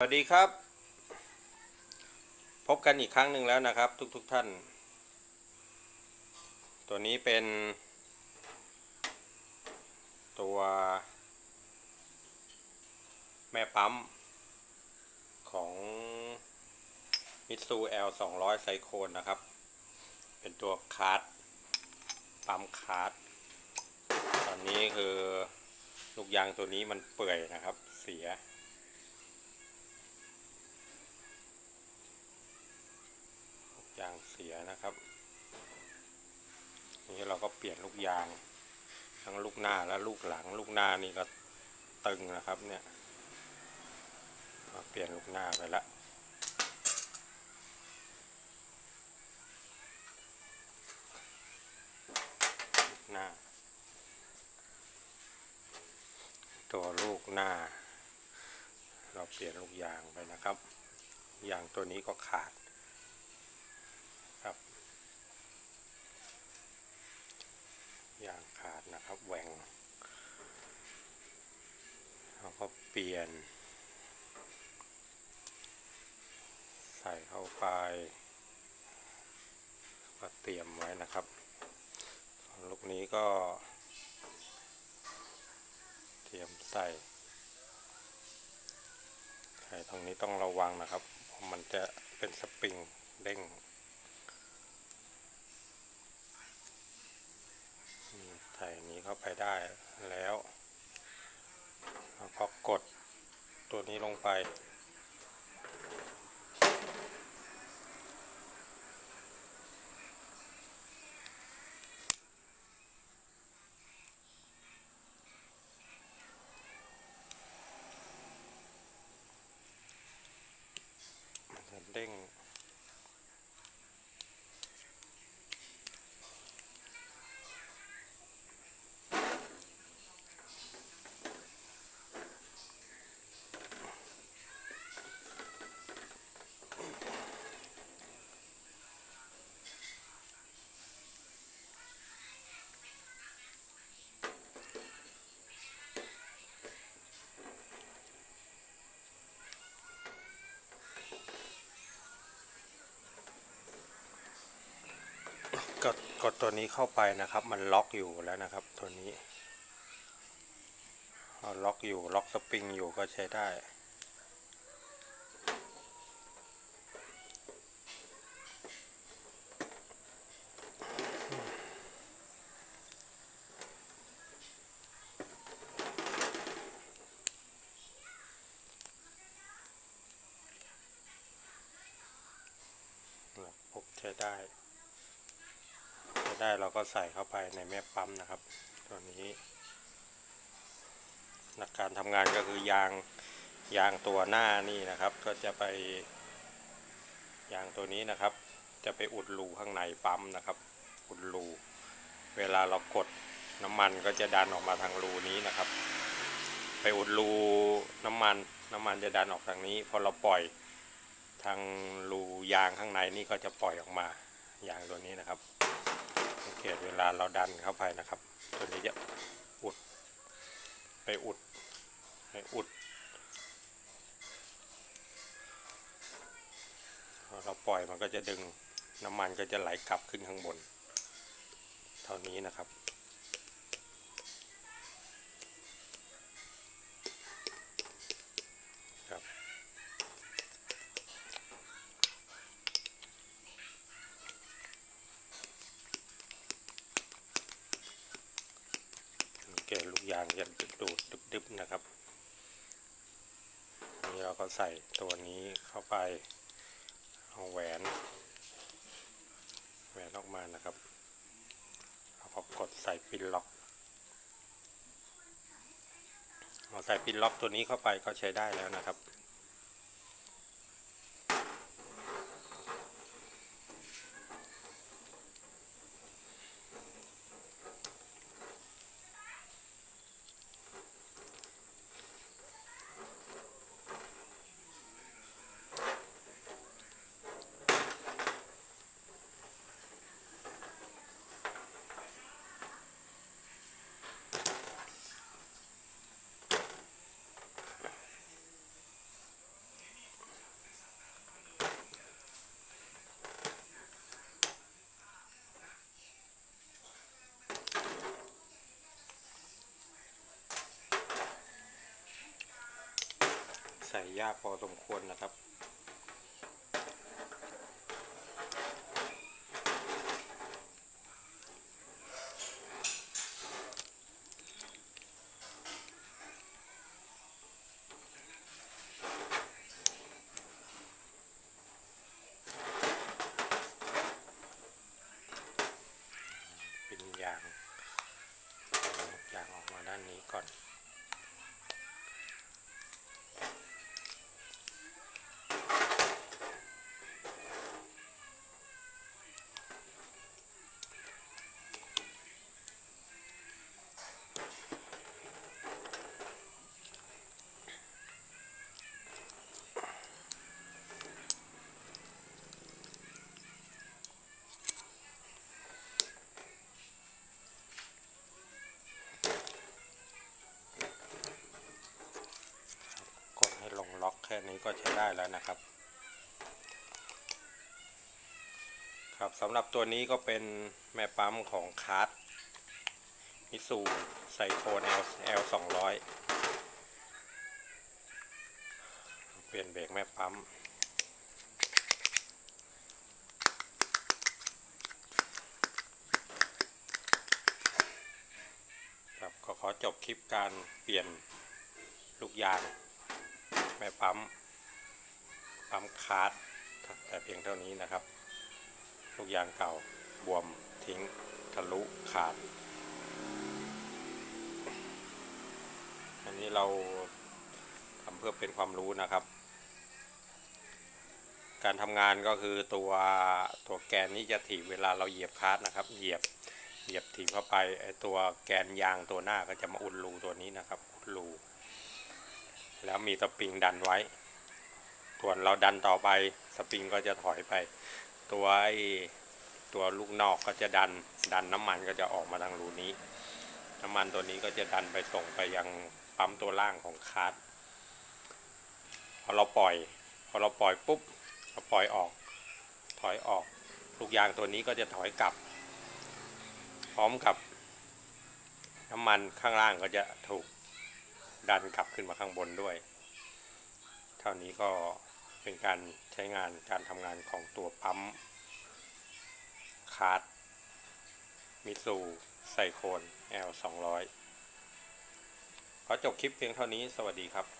สวัสดีครับ พบกันอีกครั้งหนึ่งแล้วนะครับทุกๆทท่าน ตัวนี้เป็น ตัว แม่ปั๊ม ของมิตซู L 200ไซโคนนะครับ เป็นตัวคาร์ดปั๊มคาร์ดตอนนี้คือ ลูกยางตัวนี้มันเปื่อยนะครับ เสียยางเสียนะครับ นี่เรา ก็เปลี่ยนลูกยาง ทั้งลูกหน้าและลูกหลัง ลูกหน้านี่ก็ตึงนะครับเนี่ยเปลี่ยนลูกหน้าไปละลูกหน้า ตัวลูกหน้า เราเปลี่ยนลูกยางไปนะครับ ยางตัวนี้ก็ขาด ครับ ยางขาดนะครับแหว่งเราก็เปลี่ยน ใส่เข้าไป ก็เตรียมไว้นะครับลูกนี้ก็ เตรียมใส่ใส่ตรงนี้ต้องระวังนะครับเพราะมันจะเป็นสปริงเด้ง ใส่นี้เข้าไปได้แล้วแล้วก็กดตัวนี้ลงไปเด้ง กดตัวนี้เข้าไปนะครับ มันล็อกอยู่แล้วนะครับ ตัวนี้พอล็อกอยู่ล็อกสปริงอยู่ก็ใช้ได้ปุ๊บใช้ได้ ได้เราก็ใส่เข้าไปในแม่ปั๊มนะครับ ตัวนี้หลักการทำงานก็คือยางยางตัวหน้านี่นะครับ ก็จะไปยางตัวนี้นะครับ จะไปอุดรูข้างในปั๊มนะครับ อุดรูเวลาเรากดน้ำมันก็จะดันออกมาทางรูนี้นะครับ ไปอุดรูน้ำมัน น้ำมันจะดันออกทางนี้พอเราปล่อยทางรูยางข้างในนี่ก็จะปล่อยออกมายางตัวนี้นะครับ เกตเวลาเราดันเข้าไปนะครับ ตัวนี้จะอุด ไปอุดไปอุดพอเราปล่อยมันก็จะดึงน้ำมันก็จะไหลกลับขึ้นข้างบน เท่านี้นะครับางยันดูดดึบๆนะครับนี่เราก็ใส่ตัวนี้เข้าไปเอาแหวนแหวนออกมานะครับเราก็กดใส่ปินล็อกเอาใส่ปินล็อกตัวนี้เข้าไปก็ใช้ได้แล้วนะครับ ส่ยากพอสมควรนะครับ เป็นยางเอายางออกมาด้านนี้ก่อน กดให้ลงล็อกแค่นี้ก็ใช้ได้แล้วนะครับ ครับสำหรับตัวนี้ก็เป็นแม่ปั๊มของคาร์ดมิสูไซโคน L L 2 0 0เปลี่ยนเบรกแม่ปั๊มครับก็ขอจบคลิปการเปลี่ยนลูกยาง แม่ปั๊มปั๊มคาร์ดแต่เพียงเท่านี้นะครับ ลูกยางเก่าบวมทิ้งทะลุขาด อันนี้เราทำเพื่อเป็นความรู้นะครับ การทำงานก็คือตัวตัวแกนนี้จะถีบเวลาเราเหยียบคาร์ดนะครับ เหยียบเหยียบถีบเข้าไปไอตัวแกนยางตัวหน้าก็จะมาอุดรูตัวนี้นะครับอุดรู แล้วมีสปริงดันไว้ ส่วนเราดันต่อไปสปริงก็จะถอยไป ตัวไอ้ตัวลูกนอกก็จะดันดันน้ำมันก็จะออกมาทางรูนี้ น้ำมันตัวนี้ก็จะดันไปส่งไปยังปั๊มตัวล่างของคาร์ดพอเราปล่อย พอเราปล่อยปุ๊บเราปล่อยออก ถอยออก ลูกยางตัวนี้ก็จะถอยกลับ พร้อมกับ น้ำมันข้างล่างก็จะถูก ดันกลับขึ้นมาข้างบนด้วย เท่านี้ก็เป็นการใช้งานการทำงานของตัวปั๊มคาร์ดมิสูไซโคน L 2 0 0 ขอจบคลิปเพียงเท่านี้ สวัสดีครับ